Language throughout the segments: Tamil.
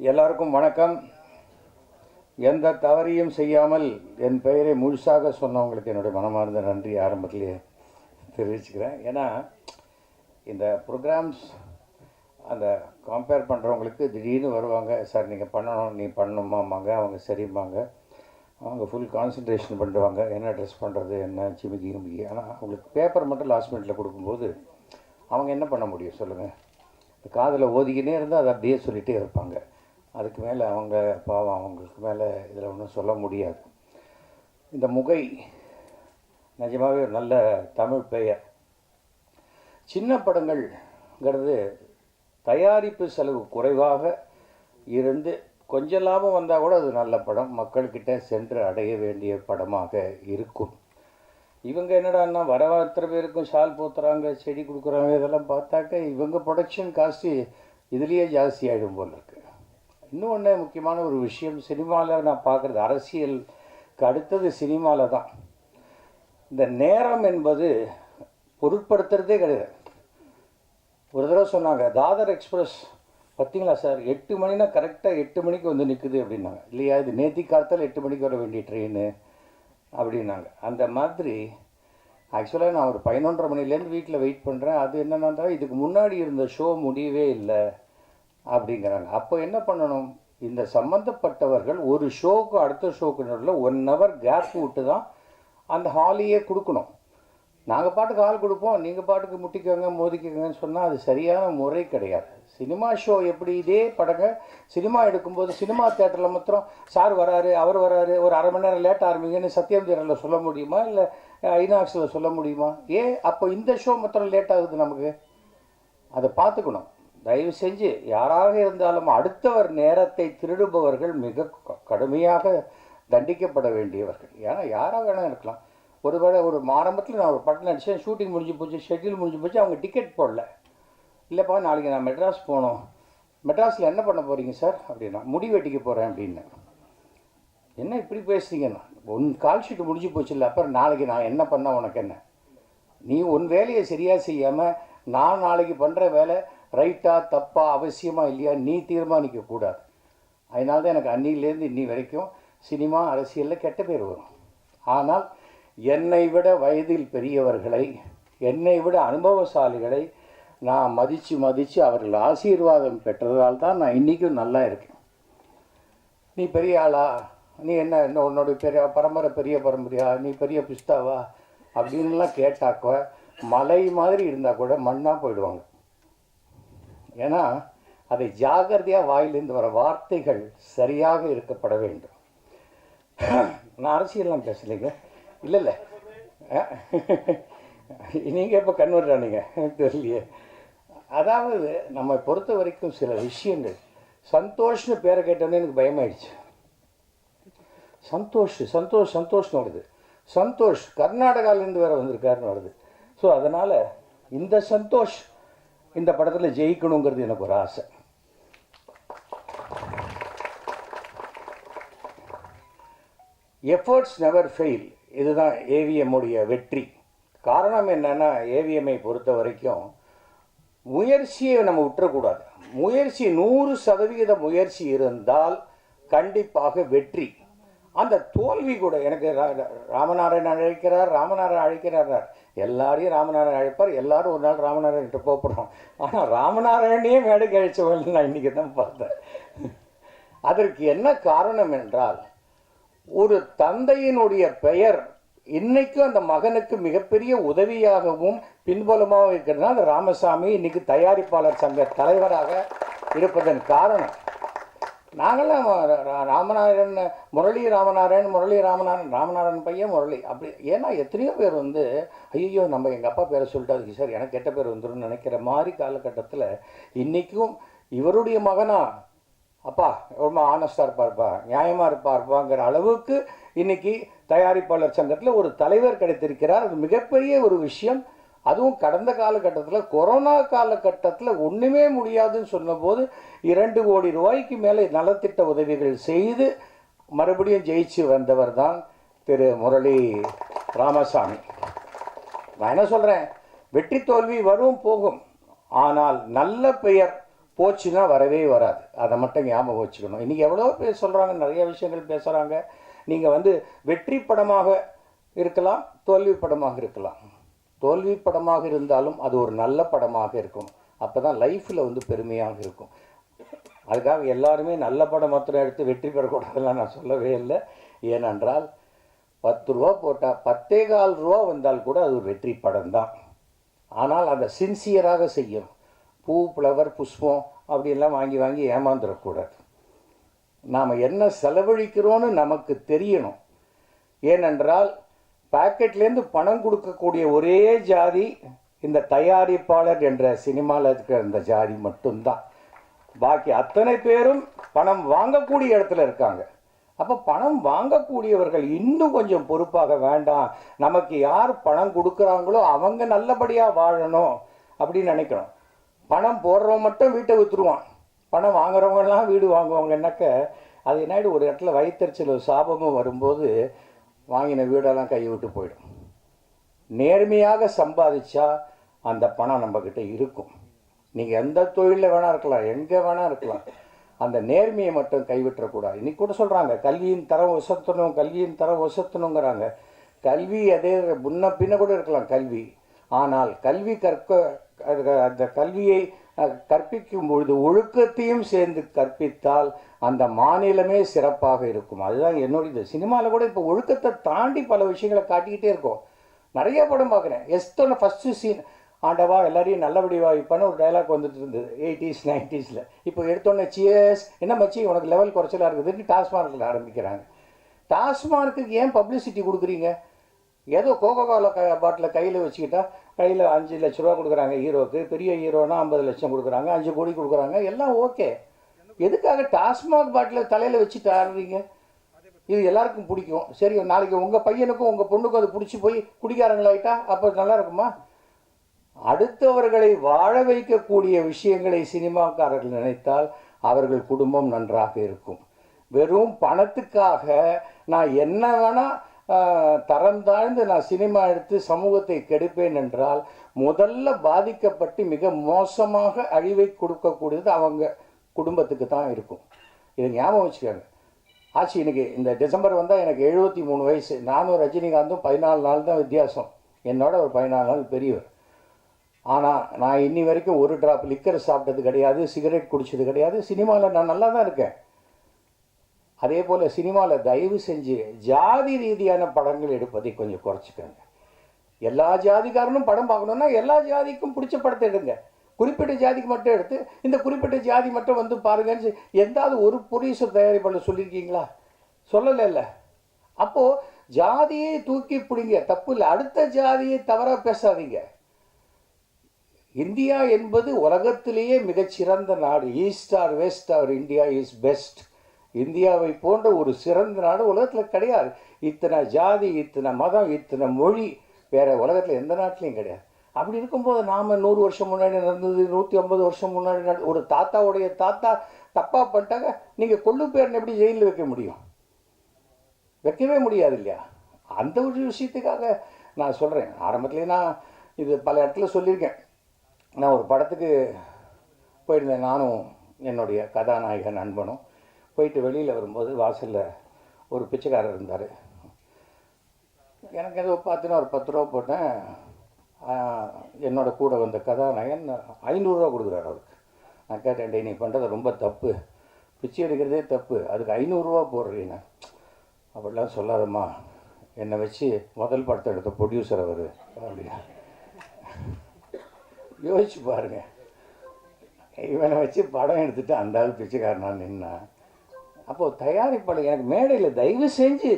எல்லாருக்கும் வணக்கம். எந்த தவறையும் செய்யாமல் என் பெயரை முழுசாக சொன்னவங்களுக்கு என்னுடைய மனமார்ந்த நன்றி ஆரம்பத்திலேயே தெரிவிச்சுக்கிறேன். ஏன்னா இந்த ப்ரோக்ராம்ஸ் அந்த கம்பேர் பண்ணுறவங்களுக்கு திடீர்னு வருவாங்க சார் நீங்கள் பண்ணணும் நீ பண்ணணுமாம்பாங்க அவங்க சரிம்பாங்க. அவங்க ஃபுல் கான்சன்ட்ரேஷன் பண்ணுவாங்க என்ன ட்ரெஸ் பண்ணுறது என்ன சிமிக்கி கிமிக்கி. ஆனால் அவங்களுக்கு பேப்பர் மட்டும் லாஸ்ட் மினிட்டில் கொடுக்கும்போது அவங்க என்ன பண்ண முடியும் சொல்லுங்கள் காதில் ஓதிக்கினே இருந்தால் அதை அப்படியே சொல்லிகிட்டே இருப்பாங்க. அதுக்கு மேலே அவங்க பாவம் அவங்களுக்கு மேலே இதில் ஒன்றும் சொல்ல முடியாது. இந்த முகை நிஜமாகவே ஒரு நல்ல தமிழ் பெயர் சின்ன படங்கள்ங்கிறது தயாரிப்பு செலவு குறைவாக இருந்து கொஞ்சம் லாபம் வந்தால் கூட அது நல்ல படம். மக்கள்கிட்ட சென்று அடைய வேண்டிய படமாக இருக்கும். இவங்க என்னடான்னா வர அத்தனை பேருக்கும் ஷால் போத்துறாங்க செடி கொடுக்குறாங்க இதெல்லாம் பார்த்தாக்க இவங்க ப்ரொடக்ஷன் காஸ்ட்டு இதுலேயே ஜாஸ்தி ஆகிடும் போல் இருக்கு. இன்னொன்று முக்கியமான ஒரு விஷயம் சினிமாவில் நான் பார்க்குறது அரசியலுக்கு அடுத்தது சினிமாவில் தான். இந்த நேரம் என்பது பொருட்படுத்துறதே கிடையாது. ஒரு தடவை சொன்னாங்க தாதர் எக்ஸ்பிரஸ் பார்த்தீங்களா சார்? எட்டு மணினா கரெக்டாக எட்டு மணிக்கு வந்து நிற்குது அப்படின்னாங்க. இல்லையா இது நேத்தி காலத்தில் எட்டு மணிக்கு வர வேண்டிய ட்ரெயின் அப்படின்னாங்க. அந்த மாதிரி ஆக்சுவலாக நான் ஒரு பதினொன்றரை மணிலேருந்து வீட்டில் வெயிட் பண்ணுறேன் அது என்னென்னா இதுக்கு முன்னாடி இருந்த ஷோ முடியவே இல்லை. அப்படிங்கிறாங்க. அப்போ என்ன பண்ணணும்? இந்த சம்மந்தப்பட்டவர்கள் ஒரு ஷோக்கு அடுத்த ஷோக்கு நடுவில் ஒன் ஹவர் கேப் விட்டு தான் அந்த ஹாலையே கொடுக்கணும். நாங்கள் பாட்டுக்கு ஆள் கொடுப்போம். நீங்கள் பாட்டுக்கு முட்டிக்கோங்க மோதிக்கோங்கன்னு சொன்னால் அது சரியான முறை கிடையாது. சினிமா ஷோ எப்படி? இதே படங்க சினிமா எடுக்கும்போது சினிமா தேட்டரில் மாத்திரம் சார் வராரு அவர் வராரு ஒரு அரை மணி நேரம் லேட் ஆரம்பிங்கன்னு சத்யம் தேட்டரில் சொல்ல முடியுமா? இல்லை ஐநாக்ஸில் சொல்ல முடியுமா? ஏன்? அப்போ இந்த ஷோ மாத்திரம் லேட் ஆகுது நமக்கு. அதை பார்த்துக்கணும். தயவு செஞ்சு யாராக இருந்தாலும் அடுத்தவர் நேரத்தை திருடுபவர்கள் மிக கடுமையாக தண்டிக்கப்பட வேண்டியவர்கள். ஏன்னா யாராக வேணால் இருக்கலாம். ஒருவேளை ஒரு ஆரம்பத்தில் நான் ஒரு படம் நடித்தேன் ஷூட்டிங் முடிஞ்சு போச்சு ஷெட்யூல் முடிஞ்சு போச்சு அவங்க டிக்கெட் போடல. இல்லைப்பா நாளைக்கு நான் மெட்ராஸ் போகணும். மெட்ராஸில் என்ன பண்ண போகிறீங்க சார் அப்படின்னா முடி வெட்டிக்க போகிறேன் அப்படின்னு. என்ன இப்படி பேசுறீங்கண்ணா உன் கால் ஷீட் முடிஞ்சு போச்சு இல்லை அப்புறம் நாளைக்கு நான் என்ன பண்ண உனக்கு என்ன? நீ உன் வேலையை சரியாக செய்யாமல் நான் நாளைக்கு பண்ணுற வேலை ரைட்டாக தப்பாக அவசியமாக இல்லையா நீ தீர்மானிக்கக்கூடாது அதனால தான் எனக்கு அன்னிலேருந்து இன்னி வரைக்கும் சினிமா அரசியலில் கெட்ட பேர் வரும். ஆனால் என்னை விட வயதில் பெரியவர்களை என்னை விட அனுபவசாலிகளை நான் மதித்து மதித்து அவர்கள் ஆசீர்வாதம் பெற்றதால் தான் நான் இன்றைக்கும் நல்லா இருக்கேன். நீ பெரிய ஆளா? நீ என்ன என்ன உன்னோட பெரிய பரம்பரை பெரிய பரம்பரையா? நீ பெரிய பிஸ்தாவா? அப்படின்லாம் கேட்டாக்க மலை மாதிரி இருந்தால் கூட மண்ணாக போயிடுவாங்க. ஏன்னா அதை ஜாகிரதையாக வாயிலிருந்து வர வார்த்தைகள் சரியாக இருக்கப்பட வேண்டும். நான் அரசியல்லாம் பேசலைங்க. இல்லை இல்லை நீங்கள் எப்போ கன்வெர்ட் ஆனீங்க தெரியலையே. அதாவது நம்ம பொறுத்த வரைக்கும் சில விஷயங்கள் சந்தோஷ்னு பேரை கேட்டோன்னே எனக்கு பயமாயிடுச்சு. சந்தோஷ் சந்தோஷ் சந்தோஷ்னு வருது. சந்தோஷ் கர்நாடகாலேருந்து வேறு வந்திருக்காருன்னு வருது. ஸோ அதனால் இந்த சந்தோஷ் இந்த படத்தில் ஜெயிக்கணுங்கிறது எனக்கு ஒரு ஆசை. எஃபர்ட்ஸ் நெவர் ஃபெயில் இதுதான் ஏவிஎம்முடைய வெற்றி. காரணம் என்னென்னா ஏவிஎம்ஐ பொறுத்த வரைக்கும் முயற்சியை நம்ம விட்டுறக்கூடாது. முயற்சி நூறு சதவிகித முயற்சி இருந்தால் கண்டிப்பாக வெற்றி. அந்த தோல்வி கூட எனக்கு ரா- ராமநாராயணன் அழைக்கிறார் ராமநாராயணன் அழைக்கிறார் எல்லாரையும் ராமநாராயணன் அழைப்பார். எல்லாரும் ஒரு நாள் ராமநாராயண்கிட்ட போகப்படுவோம் ஆனால் ராமநாராயணையே மேடைக்கு அழைச்சவங்க நான் இன்றைக்கி தான் பார்த்தேன். அதற்கு என்ன காரணம் என்றால் ஒரு தந்தையினுடைய பெயர் இன்னைக்கும் அந்த மகனுக்கு மிகப்பெரிய உதவியாகவும் பின்புலமாகவும் இருக்கிறதுனா அந்த ராமசாமி இன்னைக்கு தயாரிப்பாளர் சங்க தலைவராக இருப்பதன் காரணம். நாங்களாம் ராமநாதன் முரளி ராமநாராயண் முரளி ராமநாதன் ராமநாதன் பையன் முரளி. அப்படி ஏன்னா எத்தனையோ பேர் வந்து ஐயோ நம்ம எங்கள் அப்பா பேரை சொல்லிட்டு சார் எனக்கு கெட்ட பேர் வந்துடும் நினைக்கிற மாதிரி காலகட்டத்தில் இன்றைக்கும் இவருடைய மகனா? அப்பா ரொம்ப ஆனஸ்டாக இருப்பார்ப்பா நியாயமாக இருப்பார்ப்பாங்கிற அளவுக்கு இன்னைக்கு தயாரிப்பாளர் சங்கத்தில் ஒரு தலைவர் கிடைத்திருக்கிறார். அது மிகப்பெரிய ஒரு விஷயம். அதுவும் கடந்த காலகட்டத்தில் கொரோனா காலகட்டத்தில் ஒன்றுமே முடியாதுன்னு சொன்னபோது இரண்டு கோடி ரூபாய்க்கு மேலே நலத்திட்ட உதவிகள் செய்து மறுபடியும் ஜெயிச்சு வந்தவர் தான் திரு முரளி ராமசாமி. நான் என்ன சொல்கிறேன் வெற்றி தோல்வி வரும் போகும். ஆனால் நல்ல பெயர் போச்சுன்னா வரவே வராது. அதை மட்டும் ஞாபகம் வச்சுக்கணும். இன்றைக்கி எவ்வளோ பேர் சொல்கிறாங்க நிறைய விஷயங்கள் பேசுகிறாங்க நீங்கள் வந்து வெற்றி படமாக இருக்கலாம் தோல்வி படமாக இருக்கலாம். தோல்வி படமாக இருந்தாலும் அது ஒரு நல்ல படமாக இருக்கும். அப்போ தான் லைஃப்பில் வந்து பெருமையாக இருக்கும். அதுக்காக எல்லாருமே நல்ல படம் மாத்திரம் எடுத்து வெற்றி பெறக்கூடாதுலாம் நான் சொல்லவே இல்லை. ஏனென்றால் பத்து ரூபா போட்டால் பத்தே கால் ரூபா வந்தால் கூட அது ஒரு வெற்றி படம் தான் ஆனால் அதை சின்சியராக செய்யும். பூ ஃப்ளவர் புஷ்பம் அப்படின்லாம் வாங்கி வாங்கி ஏமாந்துடக்கூடாது நாம் என்ன செலவழிக்கிறோன்னு நமக்கு தெரியணும். ஏனென்றால் பாக்கெட்லேருந்து பணம் கொடுக்கக்கூடிய ஒரே ஜாதி இந்த தயாரிப்பாளர் என்ற சினிமாவில் இருக்கிற இந்த ஜாதி மட்டும்தான். பாக்கி அத்தனை பேரும் பணம் வாங்கக்கூடிய இடத்துல இருக்காங்க. அப்போ பணம் வாங்கக்கூடியவர்கள் இன்னும் கொஞ்சம் பொறுப்பாக வேண்டாம். நமக்கு யார் பணம் கொடுக்குறாங்களோ அவங்க நல்லபடியாக வாழணும் அப்படின்னு நினைக்கணும். பணம் போடுறவன் மட்டும் வீட்டை விற்றுருவான் பணம் வாங்குறவங்கெல்லாம் வீடு வாங்குவாங்கன்னாக்க அது என்னாயிடு ஒரு இடத்துல வயிற்றுச்சல் சாபமும் வரும்போது வாங்கின வீடெல்லாம் கை விட்டு போயிடும். நேர்மையாக சம்பாதிச்சா அந்த பணம் நம்மக்கிட்ட இருக்கும். நீங்கள் எந்த தொழிலில் வேணால் இருக்கலாம் எங்கே வேணால் இருக்கலாம். அந்த நேர்மையை மட்டும் கைவிட்டுறக்கூடாது. இன்னைக்கு கூட சொல்கிறாங்க கல்வியின் தரம் உசத்தணும் கல்வியின் தரம் உசத்தணுங்கிறாங்க கல்வி அதே முன்ன பின்ன கூட இருக்கலாம் கல்வி. ஆனால் கல்வி கற்க அது- அந்த கல்வியை கற்பிக்கும் பொழுது ஒழுக்கத்தையும் சேர்ந்து கற்பித்தால் அந்த மாநிலமே சிறப்பாக இருக்கும். அதுதான் என்னுடைய இது. சினிமாவில் கூட இப்போ ஒழுக்கத்தை தாண்டி பல விஷயங்களை காட்டிக்கிட்டே இருக்கோம். நிறைய படம் பார்க்குறேன். எஸ்தோன ஃபஸ்ட்டு சீன் ஆண்டவா எல்லாரையும் நல்லபடியா இப்போன்னு ஒரு டைலாக் வந்துட்டு இருந்தது. எயிட்டிஸ் நைன்டிஸில் இப்போ எடுத்தோன்னே சியர்ஸ் என்ன மச்சி உனக்கு லெவல் குறைச்சலாக இருக்குதுன்னு டாஸ்மார்க்கில் ஆரம்பிக்கிறாங்க. டாஸ்மார்க்குக்கு ஏன் பப்ளிசிட்டி கொடுக்குறீங்க? ஏதோ கோகோ கோலா க பாட்டில் கையில் வச்சுக்கிட்டா கையில் அஞ்சு லட்ச ரூபா கொடுக்குறாங்க ஹீரோக்கு பெரிய ஹீரோனா ஐம்பது லட்சம் கொடுக்குறாங்க அஞ்சு கோடி கொடுக்குறாங்க எல்லாம் ஓகே. எதுக்காக டாஸ்மாக் பாட்டில் தலையில் வச்சுட்டு ஆடுறீங்க இது எல்லாருக்கும் பிடிக்கும். சரி நாளைக்கு உங்கள் பையனுக்கும் உங்கள் பொண்ணுக்கும் அது பிடிச்சி போய் குடிக்காரங்களாயிட்டா அப்போ நல்லா இருக்குமா? அடுத்தவர்களை வாழ வைக்கக்கூடிய விஷயங்களை சினிமாக்காரர்கள் நினைத்தால் அவர்கள் குடும்பம் நன்றாக இருக்கும். வெறும் பணத்துக்காக நான் என்ன வேணால் தரம் தாழ்ந்து நான் சினிமா எடுத்து சமூகத்தை கெடுப்பேன் என்றால் முதல்ல பாதிக்கப்பட்டு மிக மோசமாக அழிவை கொடுக்கக்கூடியது அவங்க குடும்பத்துக்கு தான் இருக்கும். இதை ஞாபகம் வச்சுக்கோங்க. ஆச்சு இன்னைக்கு இந்த டிசம்பர் வந்தால் எனக்கு எழுபத்தி மூணு வயசு. நானும் ரஜினிகாந்தும் பதினாலு நாள் தான் வித்தியாசம். என்னோட ஒரு பதினாலு நாள் பெரியவர். ஆனால் நான் இன்னி வரைக்கும் ஒரு ட்ராப் லிக்கர் சாப்பிட்டது கிடையாது சிகரெட் குடித்தது கிடையாது. சினிமாவில் நான் நல்லா தான் இருக்கேன். அதே போல் சினிமாவில் தயவு செஞ்சு ஜாதி ரீதியான படங்கள் எடுப்பதை கொஞ்சம் குறைச்சிக்கோங்க. எல்லா ஜாதிக்காரனும் படம் பார்க்கணுன்னா எல்லா ஜாதிக்கும் பிடிச்ச படத்தை எடுங்க. குறிப்பிட்ட ஜாதிக்கு மட்டும் எடுத்து இந்த குறிப்பிட்ட ஜாதி மட்டும் வந்து பாருங்கன்னு எந்தாவது ஒரு ப்ரொடியூசர் தயாரிப்பாளர் சொல்லியிருக்கீங்களா? சொல்லலை இல்லை அப்போது ஜாதியை தூக்கி பிடிங்க. தப்பு இல்லை. அடுத்த ஜாதியை தவறாக பேசாதீங்க. இந்தியா என்பது உலகத்திலேயே மிகச்சிறந்த நாடு. East or west or India is best இந்தியாவை போன்ற ஒரு சிறந்த நாடு உலகத்தில் கிடையாது. இத்தனை ஜாதி இத்தனை மதம் இத்தனை மொழி வேற உலகத்தில் எந்த நாட்டிலையும் கிடையாது. அப்படி இருக்கும்போது நாம் நூறு வருஷம் முன்னாடி நடந்தது நூற்றி ஐம்பது வருஷம் முன்னாடி ஒரு தாத்தாவுடைய தாத்தா தப்பாக பண்ணிட்டாங்க நீங்கள் கொள்ளு பேரன் எப்படி ஜெயிலில் வைக்க முடியும்? வைக்கவே முடியாது இல்லையா? அந்த ஒரு விஷயத்துக்காக நான் சொல்கிறேன் ஆரம்பத்துலேயே நான் இது பல இடத்துல சொல்லியிருக்கேன். நான் ஒரு படத்துக்கு போயிருந்தேன். நானும் என்னுடைய கதாநாயக நண்பனும். போயிட்டு வெளியில் வரும்போது வாசலில் ஒரு பிச்சைக்காரர் இருந்தார். எனக்கு ஏதோ பார்த்துன்னு ஒரு பத்து ரூபா போட்டேன். என்னோடய என்னோட கூட வந்த கதாநாயகன் ஐநூறுரூவா கொடுக்குறாரு அவருக்கு. நான் கேட்டேன் நீ பண்ணுறது ரொம்ப தப்பு. பிச்சை எடுக்கிறதே தப்பு. அதுக்கு ஐநூறுரூவா போடுறீங்க. அப்படிலாம் சொல்லாதம்மா. என்னை வச்சு முதல் படத்தை எடுத்த ப்ரொடியூசர் அவர். அப்படின்னா யோசிச்சு பாருங்க. இவனை வச்சு படம் எடுத்துட்டு அந்த ஆள் பிச்சைக்காரனா நின்னா அப்போது தயாரிப்பாளர் எனக்கு மேடையில் தயவு செஞ்சு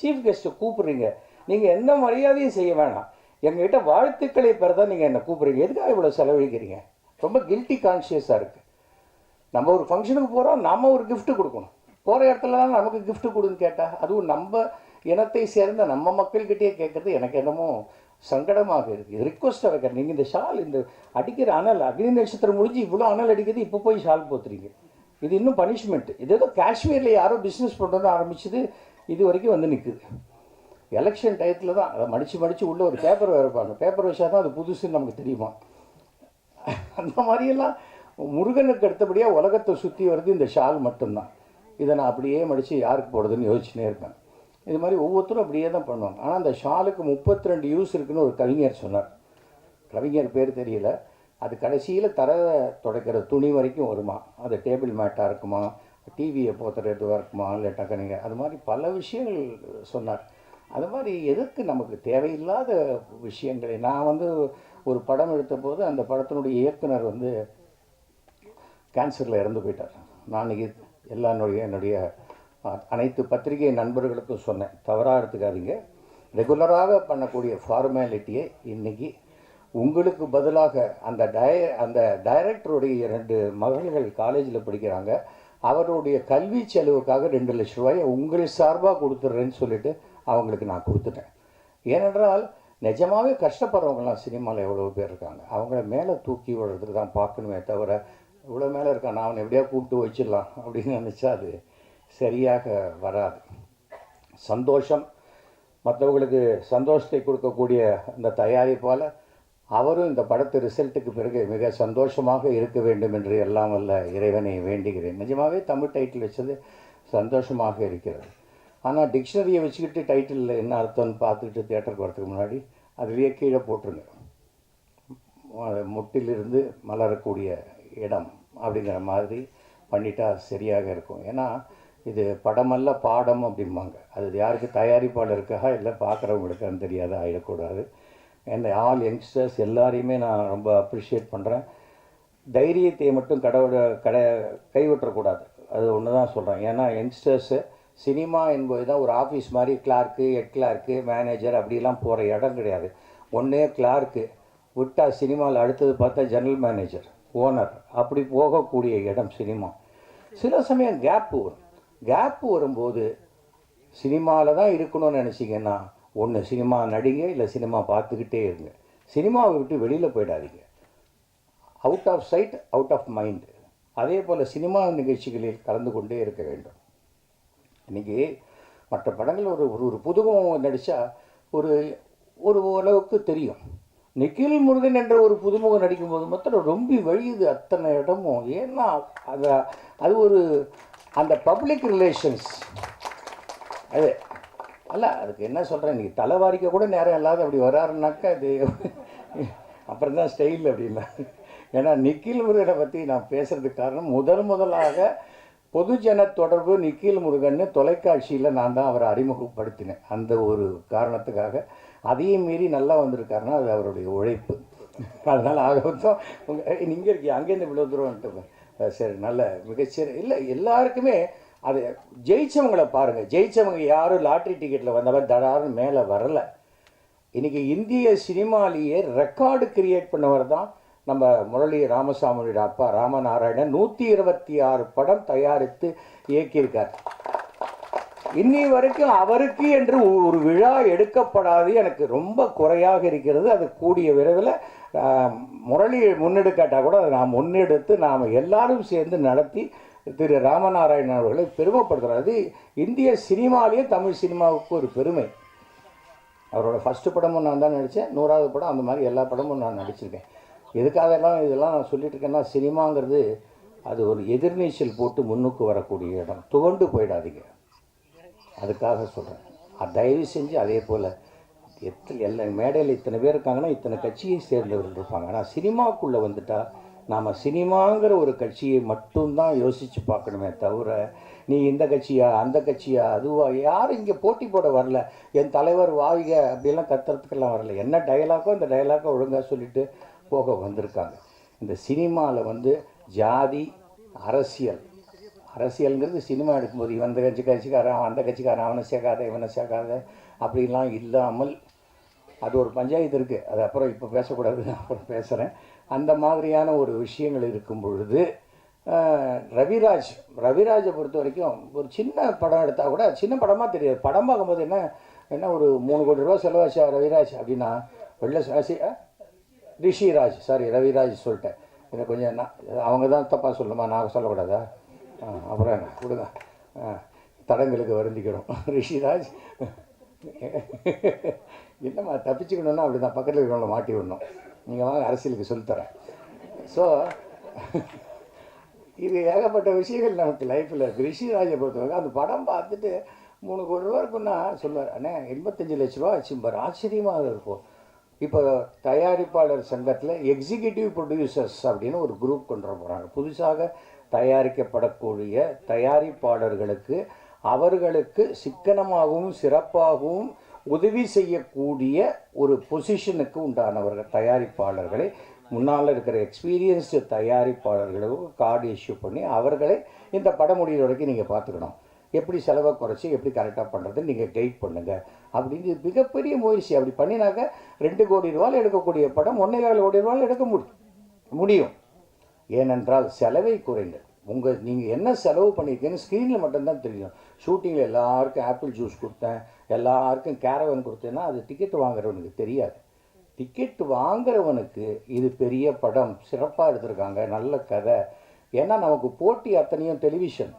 சீஃப் கெஸ்ட்டை கூப்பிடுறீங்க. நீங்கள் எந்த மரியாதையும் செய்ய வேணாம். எங்ககிட்ட வாழ்த்துக்களை பெற தான் நீங்கள் என்னை கூப்பிடுறீங்க. எதுக்காக இவ்வளோ செலவழிக்கிறீங்க? ரொம்ப கில்ட்டி கான்ஷியஸாக இருக்குது நம்ம ஒரு ஃபங்க்ஷனுக்கு போகிறோம் நம்ம ஒரு கிஃப்ட்டு கொடுக்கணும். போகிற இடத்துலலாம் நமக்கு கிஃப்ட்டு கொடுன்னு கேட்டால் அதுவும் நம்ம இனத்தை சேர்ந்த நம்ம மக்கள்கிட்டயே கேட்குறது எனக்கு என்னமோ சங்கடமாக இருக்குது ரிக்வஸ்ட்டாக வைக்கிறேன். நீங்கள் இந்த ஷால் இந்த அடிக்கிற அனல் அக்னி நட்சத்திரம் முடிஞ்சு இவ்வளோ அனல் அடிக்குது இப்போ போய் ஷால் போத்துறீங்க. இது இன்னும் பனிஷ்மெண்ட் இது ஏதோ காஷ்மீரில் யாரோ பிஸ்னஸ் பண்ணுறது ஆரம்பிச்சது. இது வரைக்கும் வந்து நிற்குது எலெக்ஷன் டயத்தில் தான் அதை மடித்து மடித்து உள்ளே ஒரு பேப்பர் வைப்பாங்க. பேப்பர் வச்சா தான் அது புதுசுன்னு நமக்கு தெரியுமா? அந்த மாதிரியெல்லாம் முருகனுக்கு அடுத்தபடியாக உலகத்தை சுற்றி வர்றது இந்த ஷால் மட்டும்தான். இதை நான் அப்படியே மடித்து யாருக்கு போடுறதுன்னு யோசிச்சுனே இருப்பேன். இது மாதிரி ஒவ்வொருத்தரும் அப்படியே தான் பண்ணுவாங்க. ஆனால் அந்த ஷாலுக்கு முப்பத்தி ரெண்டு யூஸ் இருக்குன்னு ஒரு கவிஞர் சொன்னார். கவிஞர் பேர் தெரியல. அது கடைசியில் தர துடைக்கிற துணி வரைக்கும் வருமா? அது டேபிள் மேட்டாக இருக்குமா? டிவியை போத்துற இதுவாக இருக்குமா? இல்லை டக்கனிங்க அது மாதிரி பல விஷயங்கள் சொன்னார். அது மாதிரி எதுக்கு நமக்கு தேவையில்லாத விஷயங்களை? நான் வந்து ஒரு படம் எடுத்த போது அந்த படத்தினுடைய இயக்குனர் வந்து கேன்சரில் இறந்து போயிட்டார். நான் இன்னைக்கு எல்லா என்னுடைய அனைத்து பத்திரிகை நண்பர்களுக்கும் சொன்னேன் தவறாக எடுத்துக்காதீங்க. ரெகுலராக பண்ணக்கூடிய ஃபார்மாலிட்டியை இன்றைக்கி உங்களுக்கு பதிலாக அந்த டய அந்த டைரக்டருடைய ரெண்டு மகள்கள் காலேஜில் படிக்கிறாங்க. அவருடைய கல்வி செலவுக்காக ரெண்டு லட்ச ரூபாயை உங்கள் சார்பாக கொடுத்துட்றேன்னு சொல்லிட்டு அவங்களுக்கு நான் கொடுத்துட்டேன். ஏனென்றால் நிஜமாகவே கஷ்டப்படுறவங்கலாம் சினிமாவில் எவ்வளோ பேர் இருக்காங்க. அவங்கள மேலே தூக்கி விடுறதுக்கு தான் பார்க்கணுமே தவிர இவ்வளோ மேலே இருக்கான் நான் அவனை எப்படியா கூப்பிட்டு வச்சிடலாம் அப்படின்னு நினச்சா அது சரியாக வராது. சந்தோஷம். மற்றவங்களுக்கு சந்தோஷத்தை கொடுக்கக்கூடிய அந்த தயாரிப்பால் அவரும் இந்த படத்து ரிசல்ட்டுக்கு பிறகு மிக சந்தோஷமாக இருக்க வேண்டும் என்று எல்லாம் அல்ல இறைவனை வேண்டுகிறேன். நிஜமாவே தமிழ் டைட்டில் வச்சது சந்தோஷமாக இருக்கிறது. ஆனால் டிக்ஷனரியை வச்சுக்கிட்டு டைட்டிலில் என்ன அர்த்தம்னு பார்த்துக்கிட்டு தியேட்டருக்கு வரதுக்கு முன்னாடி அதுலேயே கீழே போட்டுருங்க. முட்டிலிருந்து மலரக்கூடிய இடம் அப்படிங்கிற மாதிரி பண்ணிட்டா சரியாக இருக்கும். ஏன்னா இது படமல்ல பாடம் அப்படிம்பாங்க. அது யாருக்கு தயாரிப்பாளருக்காக இல்லை பார்க்குறவங்களுக்கான்னு தெரியாத ஆகிடக்கூடாது என் ஆல் யங்ஸ்டர்ஸ் எல்லாரையுமே நான் ரொம்ப அப்ரிஷியேட் பண்ணுறேன் தைரியத்தை மட்டும் கடவுட கடை கைவிட்டக்கூடாது அது ஒன்று தான் சொல்கிறேன் ஏன்னா யங்ஸ்டர்ஸு சினிமா என்பது தான் ஒரு ஆஃபீஸ் மாதிரி கிளார்க்கு ஹெட் கிளார்க்கு மேனேஜர் அப்படிலாம் போகிற இடம் கிடையாது. ஒன்றே கிளார்க்கு விட்டால் சினிமாவில் அடுத்தது பார்த்தா ஜெனரல் மேனேஜர் ஓனர் அப்படி போகக்கூடிய இடம் சினிமா சில சமயம் கேப் வரும். கேப் வரும்போது சினிமாவில் தான் இருக்கணும்னு நினச்சிங்கன்னா ஒன்று சினிமா நடிங்க இல்லை சினிமா பார்த்துக்கிட்டே இருங்க. சினிமாவை விட்டு வெளியில் போயிடாதீங்க. Out of sight out of mind அதே போல் சினிமா நிகழ்ச்சிகளில் கலந்து கொண்டே இருக்க வேண்டும். இன்றைக்கி மற்ற படங்கள் ஒரு ஒரு ஒரு புதுமுகம் நடித்தா ஒரு ஒரு அளவுக்கு தெரியும். நிகில் முருகன் என்ற ஒரு புதுமுகம் நடிக்கும்போது மாத்திரம் ரொம்ப வழியுது அத்தனை இடமும். ஏன்னா அதை அது ஒரு அந்த பப்ளிக் ரிலேஷன்ஸ் அது அல்ல அதுக்கு என்ன சொல்கிறேன் இன்றைக்கி தலைவாரிக்க கூட நேரம் இல்லாத அப்படி வராருனாக்கா அது அப்புறம் தான் ஸ்டைல் அப்படின்னா. ஏன்னா நிக்கில் முருகனை பற்றி நான் பேசுகிறதுக்கு காரணம் முதல் முதலாக பொதுஜன தொடர்பு நிக்கில் முருகன்னு தொலைக்காட்சியில் நான் தான் அவரை அறிமுகப்படுத்தினேன். அந்த ஒரு காரணத்துக்காக. அதையும் மீறி நல்லா வந்திருக்காருன்னா அது அவருடைய உழைப்பு. அதனால் ஆக மொத்தம் உங்கள் நீங்கள் இருக்கீங்க அங்கேருந்து இவ்வளோ தூரம் சரி நல்ல மிகச்சிற இல்லை எல்லாருக்குமே அது ஜெயிச்சவங்களை பாருங்கள் ஜெயிச்சவங்க யாரும் லாட்ரி டிக்கெட்டில் வந்தவன் தடாருன்னு மேலே வரலை. இன்றைக்கி இந்திய சினிமாலேயே ரெக்கார்டு கிரியேட் பண்ணவர் தான் நம்ம முரளி ராமசாமியோட அப்பா ராமநாராயணன். நூற்றி இருபத்தி ஆறு படம் தயாரித்து இயக்கியிருக்கார். இன்னி வரைக்கும் அவருக்கு என்று ஒரு விழா எடுக்கப்படாது. எனக்கு ரொம்ப குறையாக இருக்கிறது. அது கூடிய விரைவில் முரளியை முரளி முன்னெடுக்காட்டா கூட அதை நாம் முன்னெடுத்து நாம் எல்லாரும் சேர்ந்து நடத்தி திரு ராமநாராயணன் அவர்களை பெருமைப்படுத்துகிறார் அது இந்திய சினிமாலேயே தமிழ் சினிமாவுக்கு ஒரு பெருமை. அவரோட ஃபஸ்ட்டு படமும் நான் தான் நடித்தேன் நூறாவது படம் அந்த மாதிரி எல்லா படமும் நான் நடிச்சிருக்கேன். எதுக்காக எல்லாம் இதெல்லாம் நான் சொல்லிட்டு இருக்கேன்னா சினிமாங்கிறது அது ஒரு எதிர்நீச்சல் போட்டு முன்னுக்கு வரக்கூடிய இடம். துவண்டு போயிடாதீங்க. அதுக்காக சொல்கிறேன் தயவு செஞ்சு அதே போல் எத்தனை எல்லா மேடையில் இத்தனை பேர் இருக்காங்கன்னா இத்தனை கட்சியை சேர்ந்தவர்கள் இருப்பாங்க. ஆனால் சினிமாக்குள்ளே வந்துட்டால் நாம் சினிமாங்கிற ஒரு கட்சியை மட்டும்தான் யோசித்து பார்க்கணுமே தவிர நீ இந்த கட்சியா அந்த கட்சியா அதுவா யாரும் இங்கே போட்டி போட வரல. என் தலைவர் வாழ்க அப்படிலாம் கத்துறதுக்கெல்லாம் வரல. என்ன டயலாக்கோ அந்த டயலாக்கோ ஒழுங்காக சொல்லிட்டு போக வந்திருக்காங்க. இந்த சினிமாவில் வந்து ஜாதி அரசியல். அரசியலுங்கிறது சினிமா எடுக்கும்போது இவன் அந்த கட்சி கட்சிக்காரன் அவன் அந்த கட்சிக்காரன் அவனை சேர்க்காத இவனை சேர்க்காத அப்படிலாம் இல்லாமல் அது ஒரு பஞ்சாயத்து இருக்குது அது அப்புறம் இப்போ பேசக்கூடாது அப்புறம் பேசுகிறேன் அந்த மாதிரியான ஒரு விஷயங்கள் இருக்கும் பொழுது ரவிராஜ் ரவிராஜை பொறுத்த வரைக்கும் ஒரு சின்ன படம் எடுத்தால் கூட சின்ன படமாக தெரியாது. படம் பார்க்கும்போது என்ன என்ன ஒரு மூணு கோடி ரூபா செலவாச்சா ரவிராஜ் அப்படின்னா வெள்ள சாசி ரிஷிராஜ் சாரி ரவிராஜ் சொல்லிட்டேன். இதை கொஞ்சம் நான் அவங்க தான் தப்பாக சொல்லணுமா? நான் சொல்லக்கூடாதா? அப்புறம் என்ன கொடுங்க தடங்களுக்கு வருந்திக்கிறோம். ரிஷிராஜ் என்னம்மா தப்பிச்சுக்கணுன்னா அப்படி தான் பக்கத்தில் இருக்கிறவங்கள மாட்டி விடணும். நீங்கள் வாங்க அரசியலுக்கு சொல்லித்தரேன் ஸோ இது ஏகப்பட்ட விஷயங்கள் நமக்கு லைஃப்பில் இருக்குது ரிஷிராஜை பொறுத்தவரை அந்த படம் பார்த்துட்டு மூணு கோடி ரூபா இருக்குன்னா சொல்லுவார் அண்ணே எண்பத்தஞ்சு லட்ச ரூபா ஆச்சும்பார் ஆச்சரியமாக இருக்கும். இப்போ தயாரிப்பாளர் சங்கத்தில் எக்ஸிக்யூட்டிவ் ப்ரொடியூசர்ஸ் அப்படின்னு ஒரு குரூப் கொண்டு வர போகிறாங்க புதுசாக தயாரிக்கப்படக்கூடிய தயாரிப்பாளர்களுக்கு அவர்களுக்கு சிக்கனமாகவும் சிறப்பாகவும் உதவி செய்யக்கூடிய ஒரு பொசிஷனுக்கு உண்டானவர்கள் தயாரிப்பாளர்களை முன்னால் இருக்கிற எக்ஸ்பீரியன்ஸ்டு தயாரிப்பாளர்களுக்கு கார்டு இஷ்யூ பண்ணி அவர்களை இந்த படம் முடிகிற வரைக்கும் நீங்கள் பார்த்துக்கணும். எப்படி செலவை குறைச்சி எப்படி கரெக்டாக பண்ணுறது நீங்கள் கைட் பண்ணுங்கள் அப்படின்னு மிகப்பெரிய முயற்சி. அப்படி பண்ணினாக்க ரெண்டு கோடி ரூபாயில் எடுக்கக்கூடிய படம் ஒன்றே கால் கோடி ரூபாயில் எடுக்க முடியும் முடியும். ஏனென்றால் செலவை குறைந்தது உங்கள் நீங்கள் என்ன செலவு பண்ணியிருக்கீங்கன்னு ஸ்க்ரீனில் மட்டும்தான் தெரியும். ஷூட்டிங்கில் எல்லாருக்கும் ஆப்பிள் ஜூஸ் கொடுத்தேன். எல்லாருக்கும் கேரவன் கொடுத்தேன்னா அது டிக்கெட் வாங்குறவனுக்கு தெரியாது. டிக்கெட் வாங்குறவனுக்கு இது பெரிய படம் சிறப்பாக எடுத்திருக்காங்க நல்ல கதை. ஏன்னா நமக்கு போட்டி அத்தனையும் டெலிவிஷன்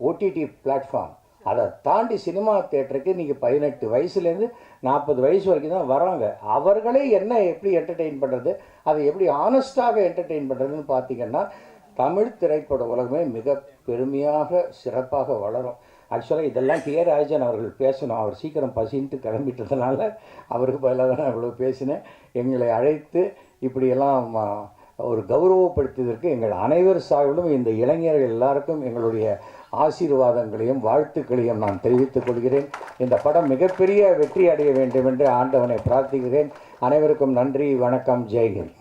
ஓடிடி பிளாட்ஃபார்ம் அதை தாண்டி சினிமா தேட்டருக்கு நீங்கள் பதினெட்டு வயசுலேருந்து நாற்பது வயசு வரைக்கும் தான் வராங்க. அவர்களே என்ன எப்படி என்டர்டெயின் பண்ணுறது அதை எப்படி ஆனஸ்டாக என்டர்டெயின் பண்ணுறதுன்னு பார்த்தீங்கன்னா தமிழ் திரைப்பட உலகமே மிக பெருமையாக சிறப்பாக வளரும். ஆக்சுவலாக இதெல்லாம் கே ராஜன் அவர்கள் பேசணும். அவர் சீக்கிரம் பசின்ட்டு கிளம்பிட்டதுனால அவருக்கு பதிலாக தான் நான் இவ்வளோ பேசினேன். எங்களை அழைத்து இப்படியெல்லாம் ஒரு கௌரவப்படுத்தியதற்கு எங்கள் அனைவர் சார்பிலும் இந்த இளைஞர்கள் எல்லாருக்கும் எங்களுடைய ஆசீர்வாதங்களையும் வாழ்த்துக்களையும் நான் தெரிவித்துக் கொள்கிறேன். இந்த படம் மிகப்பெரிய வெற்றி அடைய வேண்டும் என்று ஆண்டவனை பிரார்த்திக்கிறேன். அனைவருக்கும் நன்றி வணக்கம் ஜெய்ஹிந்த்.